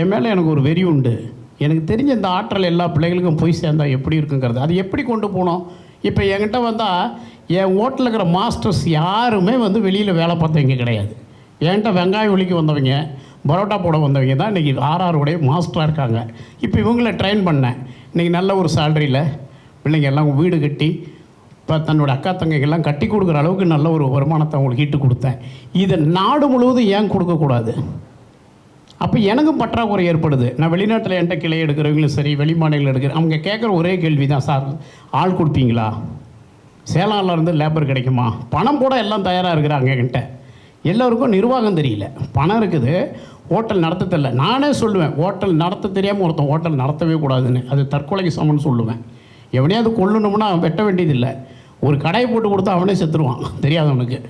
என் மேலே எனக்கு ஒரு வெறி உண்டு. எனக்கு தெரிஞ்ச இந்த ஆற்றல் எல்லா பிள்ளைகளுக்கும் போய் சேர்ந்தால் எப்படி இருக்குங்கிறது. அது எப்படி கொண்டு போனோம்? இப்போ என்கிட்ட வந்தால் என் ஹோட்டலில் இருக்கிற மாஸ்டர்ஸ் யாருமே வந்து வெளியில் வேலை பார்த்தவங்க கிடையாது. என்கிட்ட வெங்காயம் ஒழிக்க வந்தவங்க பரோட்டா போட வந்தவங்க தான் இன்றைக்கி ஆர்ஆருடைய மாஸ்டராக இருக்காங்க. இப்போ இவங்கள ட்ரெயின் பண்ணேன். இன்றைக்கி நல்ல ஒரு சேலரியில் பிள்ளைங்க எல்லாம் வீடு கட்டி இப்போ தன்னோட அக்கா தங்கைகள்லாம் கட்டி கொடுக்குற அளவுக்கு நல்ல ஒரு வருமானத்தை அவங்களுக்கு ஈட்டு கொடுத்தேன். இதை நாடு முழுவதும் ஏன் கொடுக்கக்கூடாது? அப்போ எனக்கும் பற்றாக்குறை ஏற்படுது. நான் வெளிநாட்டில் என்கிட்ட கிளை எடுக்கிறவங்களும் சரி வெளி எடுக்கிற அவங்க கேட்குற ஒரே கேள்வி தான் சார் ஆள் கொடுப்பீங்களா? சேலாம்ல இருந்து லேபர் கிடைக்குமா? பணம் கூட எல்லாம் தயாராக இருக்கிறாங்க என்கிட்ட. எல்லோருக்கும் நிர்வாகம் தெரியல. பணம் இருக்குது. ஹோட்டல் நடத்த தெரியல. நானே சொல்லுவேன் ஹோட்டல் நடத்த தெரியாமல் ஒருத்தன் ஹோட்டல் நடத்தவே கூடாதுன்னு. அது தற்கொலைக்கு சமம்னு சொல்லுவேன். எவனையாவது கொல்லணும்னா அவன் வெட்ட வேண்டியதில்லை. ஒரு கடையை போட்டு கொடுத்தா அவனே செத்துருவான். தெரியாதவனுக்கு.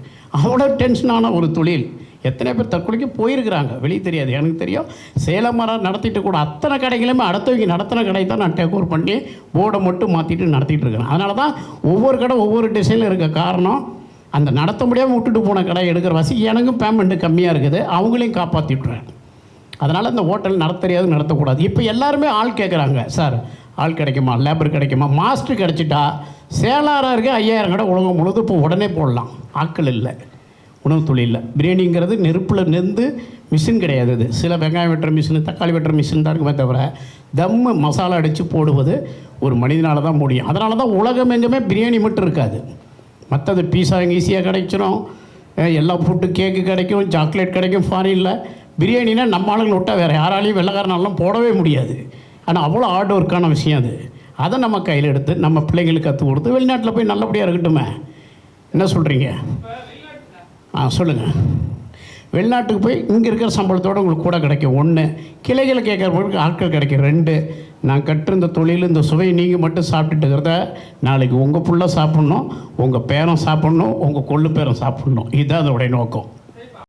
அவ்வளோ டென்ஷனான ஒரு தொழில். எத்தனை பேர் தற்கொலைக்கு போயிருக்கிறாங்க? வெளியே தெரியாது. எனக்கு தெரியும் சேலம் மரம் நடத்திட்டு கூட அத்தனை கடைகளுமே அடுத்தவங்க நடத்தின கடை தான் நான் டேக் ஓவர் பண்ணி போர்டை மட்டும் மாற்றிட்டு நடத்திட்டு இருக்கிறேன். அதனால தான் ஒவ்வொரு கடை ஒவ்வொரு டிசைனில் இருக்க காரணம் அந்த நடத்த முடியாமல் விட்டுட்டு போன கடை எடுக்கிற வசதி எனக்கும் பேமெண்ட்டு கம்மியாக இருக்குது. அவங்களையும் காப்பாற்றிட்டுறேன் அதனால் இந்த ஹோட்டல் நடத்த தெரியாது நடத்தக்கூடாது. இப்போ எல்லாருமே ஆள் கேட்குறாங்க சார் ஆள் கிடைக்குமா? லேபர் கிடைக்குமா? மாஸ்டர் கிடைச்சிட்டா சேலாராக இருக்க ஐயாயிரம் கடை உலகம் முழுது இப்போ உடனே போடலாம். ஆட்கள் இல்லை. உணவு தொழிலில். பிரியாணிங்கிறது நெருப்பில் நெருந்து மிஷின் கிடையாது அது. சில வெங்காயம் வெட்டுற மிஷின் தக்காளி வெட்டுற மிஷின் தான் இருக்குமே தவிர தம்மு மசாலா அடித்து போடுவது ஒரு மனிதனால் தான் முடியும். அதனால தான் உலகம் எங்குமே பிரியாணி மட்டும் இருக்காது. மற்றது பீஸா இங்கே ஈஸியாக கிடைச்சிடும் எல்லா ஃபுட்டு கேக்கு கிடைக்கும் சாக்லேட் கிடைக்கும் ஃபாரினில் பிரியாணினா நம்ம ஆளுங்களை விட்டால் வேறு யாராலையும் வெள்ளைக்காரனாலும் போடவே முடியாது. ஆனால் அவ்வளோ ஹார்ட் ஒர்க்கான விஷயம் அது. அதை நம்ம கையில் எடுத்து நம்ம பிள்ளைங்களுக்கு கற்றுக் கொடுத்து வெளிநாட்டில் போய் நல்லபடியாக இருக்கட்டுமே. என்ன சொல்கிறீங்க ஆ சொல்லுங்கள் வெளிநாட்டுக்கு போய் இங்கே இருக்கிற சம்பளத்தோடு உங்களுக்கு கூட கிடைக்கும். ஒன்று கிளைகளை கேட்குறவங்களுக்கு ஆட்கள் கிடைக்கும். ரெண்டு நான் கட்டிருந்த தொழில் இந்த சுவையை நீங்கள் மட்டும் சாப்பிட்டுட்டு இருக்கிறத நாளைக்கு உங்கள் புள்ள சாப்பிட்ணும் உங்கள் பேரன் சாப்பிட்ணும் உங்கள் கொள்ளு பேரன் சாப்பிட்ணும். இதுதான் அதோடைய நோக்கம்.